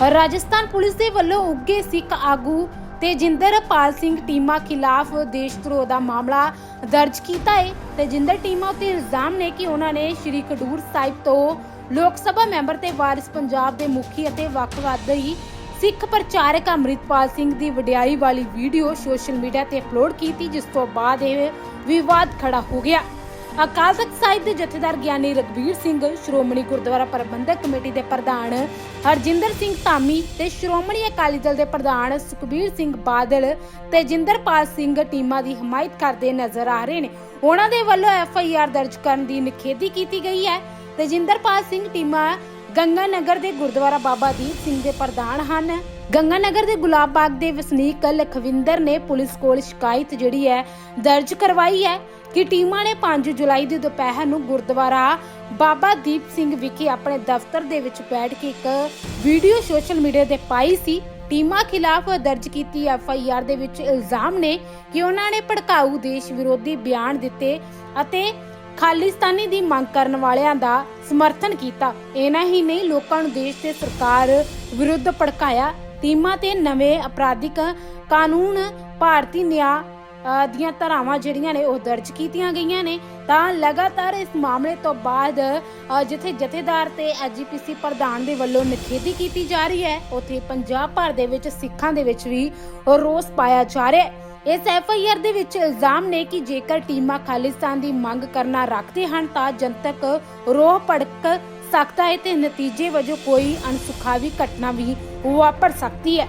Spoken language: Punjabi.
ਰਾਜਸਥਾਨ ਪੁਲਿਸ ਦੇ ਵੱਲੋਂ ਉੱਗੇ ਸਿੱਖ ਆਗੂ ਤੇ ਤੇਜਿੰਦਰਪਾਲ ਸਿੰਘ ਟੀਮਾ ਖਿਲਾਫ ਦੇਸ਼ ਧਰੋਹ ਦਾ ਮਾਮਲਾ ਦਰਜ ਕੀਤਾ ਹੈ ਤੇਜਿੰਦਰ ਟੀਮਾ ਉੱਤੇ ਇਲਜ਼ਾਮ ਨੇ ਕਿ ਉਹਨਾਂ ਨੇ ਸ਼੍ਰੀ ਖਡੂਰ ਸਾਹਿਬ ਤੋਂ ਲੋਕ ਸਭਾ ਮੈਂਬਰ ਤੇ ਵਾਰਿਸ ਪੰਜਾਬ ਦੇ ਮੁਖੀ ਅਤੇ ਵੱਖਵਾਦੀ ਸਿੱਖ ਪ੍ਰਚਾਰਕ ਅੰਮ੍ਰਿਤਪਾਲ ਸਿੰਘ ਦੀ ਵਡਿਆਈ ਵਾਲੀ ਵੀਡੀਓ ਸੋਸ਼ਲ ਮੀਡੀਆ ਤੇ ਅਪਲੋਡ ਕੀਤੀ, ਜਿਸ ਤੋਂ ਬਾਅਦ ਇਹ ਵਿਵਾਦ ਖੜਾ ਹੋ ਗਿਆ। ਅਕਾਲ ਤਖਤ ਸਾਹਿਬ ਦੇ ਜਥੇਦਾਰ ਗਿਆਨੀ ਰਗਵੀਰ ਸਿੰਘ, ਸ਼੍ਰੋਮਣੀ ਗੁਰਦੁਆਰਾ ਪ੍ਰਬੰਧਕ ਕਮੇਟੀ ਦੇ ਪ੍ਰਧਾਨ ਹਰਜਿੰਦਰ ਸਿੰਘ ਧਾਮੀ ਤੇ ਸ਼੍ਰੋਮਣੀ ਅਕਾਲੀ ਦਲ ਦੇ ਪ੍ਰਧਾਨ ਸੁਖਬੀਰ ਸਿੰਘ ਬਾਦਲ ਤੇ ਜਿੰਦਰਪਾਲ ਸਿੰਘ ਟੀਮਾਂ ਦੀ ਹਮਾਇਤ ਕਰਦੇ ਨਜ਼ਰ ਆ ਰਹੇ ਨੇ। ਉਹਨਾਂ ਦੇ ਵੱਲੋਂ ਐਫ ਆਈ ਆਰ ਦਰਜ ਕਰਨ ਦੀ ਨਿਖੇਧੀ ਕੀਤੀ ਗਈ ਹੈ ਤੇ ਜਿੰਦਰਪਾਲ ਸਿੰਘ ਟੀਮਾਂ ਗੰਗਾ ਨਗਰ ਦੇ ਗੁਰਦੁਆਰਾ ਬਾਬਾ ਦੀਪ ਸਿੰਘ ਦੇ ਪ੍ਰਧਾਨ ਹਨ। ਗੰਗਾ ਨਗਰ ਦੇ ਗੁਲਾਬ ਬਾਗ ਦੇ ਵਸਨੀਕ ਲਖਵਿੰਦਰ ਨੇ ਪੁਲਿਸ ਕੋਲ ਸ਼ਿਕਾਇਤ ਜਿਹੜੀ ਹੈ, ਦਰਜ ਕਰਵਾਈ ਹੈ ਕਿ ਟੀਮਾਂ ਨੇ 5 ਜੁਲਾਈ ਦੀ ਦੁਪਹਿਰ ਨੂੰ ਗੁਰਦੁਆਰਾ ਬਾਬਾ ਦੀਪ ਸਿੰਘ ਵਿਖੇ ਆਪਣੇ ਦਫ਼ਤਰ ਦੇ ਵਿੱਚ ਬੈਠ ਕੇ ਇੱਕ ਵੀਡੀਓ ਸੋਸ਼ਲ ਮੀਡੀਆ ਤੇ ਪਾਈ ਸੀ। ਟੀਮਾਂ ਖਿਲਾਫ ਦਰਜ ਕੀਤੀ ਐਫ ਆਈ ਆਰ ਦੇ ਵਿੱਚ ਇਲਜ਼ਾਮ ਨੇ ਕਿ ਉਹਨਾਂ ਨੇ ਭੜਕਾਊ ਦੇਸ਼ ਵਿਰੋਧੀ ਬਿਆਨ ਦਿੱਤੇ ਅਤੇ ਖਾਲਿਸਤਾਨੀ ਦੀ ਮੰਗ ਕਰਨ ਵਾਲਿਆਂ ਦਾ ਸਮਰਥਨ ਕੀਤਾ। ਇਹਨਾਂ ਹੀ ਨਹੀਂ ਲੋਕਾਂ ਨੂੰ ਦੇਸ਼ ਤੇ ਸਰਕਾਰ ਵਿਰੁੱਧ ਭੜਕਾਇਆ। ਟੀਮਾਂ ਤੇ ਨਵੇਂ ਅਪਰਾਧਿਕ ਕਾਨੂੰਨ ਭਾਰਤੀ ਨਿਆਂ ਦੀਆਂ ਧਾਰਾਵਾਂ ਜਿਹੜੀਆਂ ਨੇ ਉਹ ਦਰਜ ਕੀਤੀਆਂ ਗਈਆਂ ਨੇ। ਤਾਂ ਲਗਾਤਾਰ ਇਸ ਮਾਮਲੇ ਤੋਂ ਬਾਅਦ ਅ, ਜਿੱਥੇ ਜਥੇਦਾਰ ਤੇ ਐਜੀਪੀਸੀ ਪ੍ਰਧਾਨ ਦੇ ਵੱਲੋਂ ਨਿਖੇਧੀ ਕੀਤੀ ਜਾ ਰਹੀ ਹੈ ਉੱਥੇ ਪੰਜਾਬ ਭਰ ਦੇ ਵਿੱਚ ਸਿੱਖਾਂ ਦੇ ਵਿੱਚ ਵੀ ਰੋਸ ਪਾਇਆ ਜਾ ਰਿਹਾ ਹੈ। ਇਸ ਐਫ ਆਈ ਆਰ ਦੇ ਵਿੱਚ ਇਲਜ਼ਾਮ ਨੇ ਕਿ ਜੇਕਰ ਟੀਮਾਂ ਖਾਲਿਸਤਾਨ ਦੀ ਮੰਗ ਕਰਨਾ ਰੱਖਦੇ ਹਨ, ਤਾਂ ਜਨਤਕ ਰੋਹ ਭੜਕ ਸਕਦਾ ਹੈ ਤੇ ਨਤੀਜੇ ਵਜੋਂ ਕੋਈ ਅਣਸੁਖਾਵੀ ਘਟਨਾ ਵੀ ਵਾਪਰ ਸਕਦੀ ਹੈ।